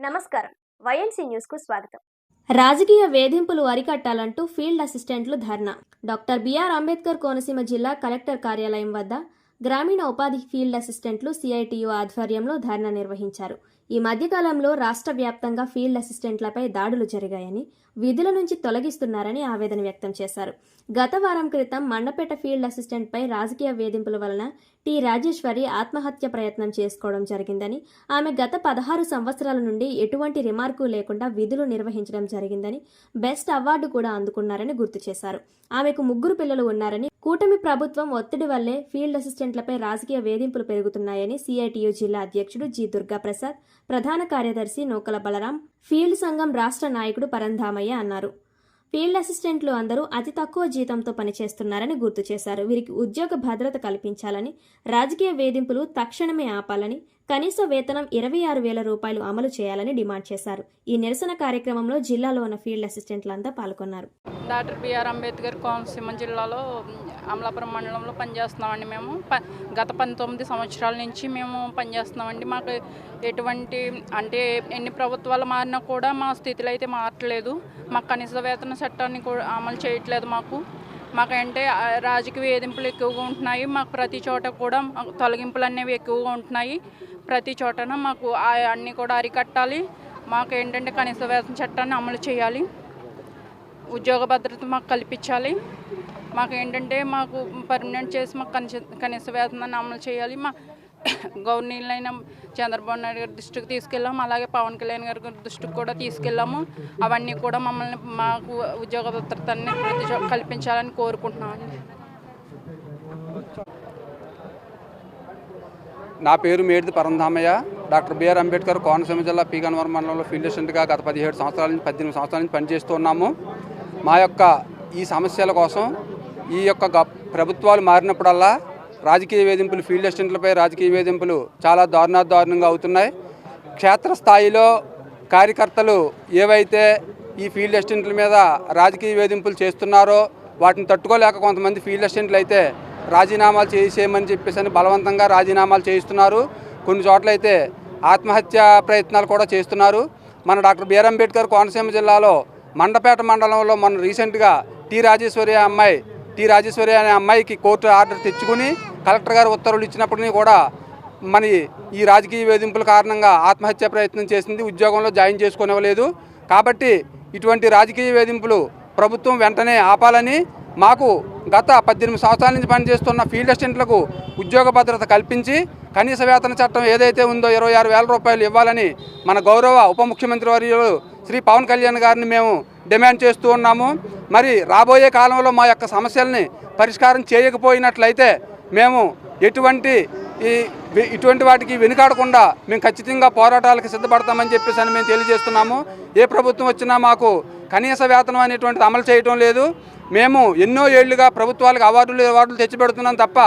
నమస్కారం. వైఎన్సీ న్యూస్కు స్వాగతం. రాజకీయ వేధింపులు అరికట్టాలంటూ ఫీల్డ్ అసిస్టెంట్లు ధర్నా. Doctor B R Ambedkar Konaseema జిల్లా కలెక్టర్ కార్యాలయం వద్ద గ్రామీణ ఉపాధి ఫీల్డ్ అసిస్టెంట్లు సిఐటియు ఆధ్వర్యంలో ధర్నా నిర్వహించారు. ఈ మధ్యకాలంలో రాష్ట్ర వ్యాప్తంగా ఫీల్డ్ అసిస్టెంట్లపై దాడులు జరిగాయని విధుల నుంచి తొలగిస్తున్నారని ఆవేదన వ్యక్తం చేశారు. గత వారం క్రితం మండపేట ఫీల్డ్ అసిస్టెంట్పై రాజకీయ వేధింపుల వలన టి రాజేశ్వరి ఆత్మహత్య ప్రయత్నం చేసుకోవడం జరిగిందని ఆమె గత పదహారు సంవత్సరాల నుండి ఎటువంటి రిమార్కు లేకుండా విధులు నిర్వహించడం జరిగిందని బెస్ట్ అవార్డు కూడా అందుకున్నారని గుర్తు చేశారు. ఆమెకు ముగ్గురు పిల్లలు ఉన్నారని కూటమి ప్రభుత్వం ఒత్తిడి వల్లే ఫీల్డ్ అసిస్టెంట్లపై రాజకీయ వేధింపులు పెరుగుతున్నాయని సిఐటియు జిల్లా అధ్యక్షుడు జి దుర్గా ప్రసాద్ ప్రధాన కార్యదర్శి నూకల బలరాం ఫీల్డ్ సంఘం రాష్ట్ర నాయకుడు పరంధామయ్య అన్నారు. ఫీల్డ్ అసిస్టెంట్లు అందరూ అతి తక్కువ జీతంతో పనిచేస్తున్నారని గుర్తు చేశారు. వీరికి ఉద్యోగ భద్రత కల్పించాలని రాజకీయ వేధింపులు తక్షణమే ఆపాలని కనీస వేతనం ఇరవై ఆరు వేల రూపాయలు అమలు చేయాలని డిమాండ్ చేశారు. ఈ నిరసన కార్యక్రమంలో జిల్లాలో ఉన్న ఫీల్డ్ అసిస్టెంట్లంతా పాల్గొన్నారు. డాక్టర్ బిఆర్ అంబేద్కర్ కోనసీమ జిల్లాలో అమలాపురం మండలంలో పనిచేస్తున్నామండి మేము. ప గత పంతొమ్మిది సంవత్సరాల నుంచి మేము పనిచేస్తున్నామండి. మాకు ఎటువంటి అంటే ఎన్ని ప్రభుత్వాలు మారినా కూడా మా స్థితిలో అయితే మారట్లేదు. మాకు కనీస వేతన చట్టాన్ని కూడా అమలు చేయట్లేదు మాకు. మాకంటే రాజకీయ వేధింపులు ఎక్కువగా ఉంటున్నాయి. మాకు ప్రతి చోట కూడా తొలగింపులు అనేవి ఎక్కువగా ఉంటున్నాయి. ప్రతి చోటన మాకు అన్నీ కూడా అరికట్టాలి. మాకు ఏంటంటే కనీస వేతన చట్టాన్ని అమలు చేయాలి. ఉద్యోగ భద్రత మాకు కల్పించాలి. మాకు ఏంటంటే మాకు పర్మనెంట్ చేసి మాకు కనీస కనీస వేతనాన్ని అమలు చేయాలి. మా గవర్నీలైన చంద్రబాబు నాయుడు గారి దృష్టికి తీసుకెళ్ళాము. అలాగే పవన్ కళ్యాణ్ గారి దృష్టికి కూడా తీసుకెళ్ళాము. అవన్నీ కూడా మమ్మల్ని మాకు ఉద్యోగ భద్రతని ప్రతి కల్పించాలని కోరుకుంటున్నామండి. నా పేరు మేడిది పరంధామయ్య. డాక్టర్ బిఆర్ అంబేద్కర్ కోనసీమ జిల్లా పీగన్వరం మండలంలో ఫీల్డ్ అసిస్టెంట్గా గత పదిహేడు సంవత్సరాల నుంచి పద్దెనిమిది సంవత్సరాల నుంచి పనిచేస్తూ ఉన్నాము. మా యొక్క ఈ సమస్యల కోసం ఈ యొక్క ప్రభుత్వాలు మారినప్పుడల్లా రాజకీయ వేధింపులు ఫీల్డ్ అసిస్టెంట్లపై రాజకీయ వేధింపులు చాలా దారుణా దారుణంగా అవుతున్నాయి. క్షేత్రస్థాయిలో కార్యకర్తలు ఏవైతే ఈ ఫీల్డ్ అసిస్టెంట్ల మీద రాజకీయ వేధింపులు చేస్తున్నారో వాటిని తట్టుకోలేక కొంతమంది ఫీల్డ్ అసిస్టెంట్లు అయితే రాజీనామాలు చేసేయమని చెప్పేసి అని బలవంతంగా రాజీనామాలు చేయిస్తున్నారు. కొన్ని చోట్ల అయితే ఆత్మహత్య ప్రయత్నాలు కూడా చేస్తున్నారు. మన డాక్టర్ బిఆర్ అంబేద్కర్ కోనసీమ జిల్లాలో మండపేట మండలంలో మొన్న రీసెంట్గా టి రాజేశ్వరి అమ్మాయి టి రాజేశ్వరి అనే అమ్మాయికి కోర్టు ఆర్డర్ తెచ్చుకుని కలెక్టర్ గారు ఉత్తర్వులు ఇచ్చినప్పటికీ కూడా మరి ఈ రాజకీయ వేధింపుల కారణంగా ఆత్మహత్య ప్రయత్నం చేసింది ఉద్యోగంలో జాయిన్ చేసుకునేవలేదు కాబట్టి ఇటువంటి రాజకీయ వేధింపులు ప్రభుత్వం వెంటనే ఆపాలని మాకు గత పద్దెనిమిది సంవత్సరాల నుంచి పనిచేస్తున్న ఫీల్డ్ అసిస్టెంట్లకు ఉద్యోగ భద్రత కల్పించి కనీస వేతన చట్టం ఏదైతే ఉందో ఇరవై ఆరు వేల రూపాయలు ఇవ్వాలని మన గౌరవ ఉప ముఖ్యమంత్రి వర్యులు శ్రీ పవన్ కళ్యాణ్ గారిని మేము డిమాండ్ చేస్తూ ఉన్నాము. మరి రాబోయే కాలంలో మా యొక్క సమస్యల్ని పరిష్కారం చేయకపోయినట్లయితే మేము ఎటువంటి ఈ ఇటువంటి వాటికి వెనుకాడకుండా మేము ఖచ్చితంగా పోరాటాలకు సిద్ధపడతామని చెప్పేసి అని మేము తెలియజేస్తున్నాము. ఏ ప్రభుత్వం వచ్చినా మాకు కనీస వేతనం అనేటువంటిది అమలు చేయటం లేదు. మేము ఎన్నో ఏళ్ళుగా ప్రభుత్వాలకు అవార్డులు అవార్డులు తెచ్చిపెడుతున్నాం తప్ప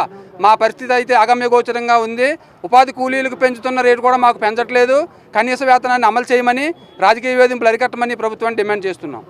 మా పరిస్థితి అయితే అగమ్యగోచరంగా ఉంది. ఉపాధి కూలీలకు పెంచుతున్న రేటు కూడా మాకు పెంచట్లేదు. కనీస వేతనాన్ని అమలు చేయమని రాజకీయ వేధింపులు అరికట్టమని ప్రభుత్వాన్ని డిమాండ్ చేస్తున్నాం.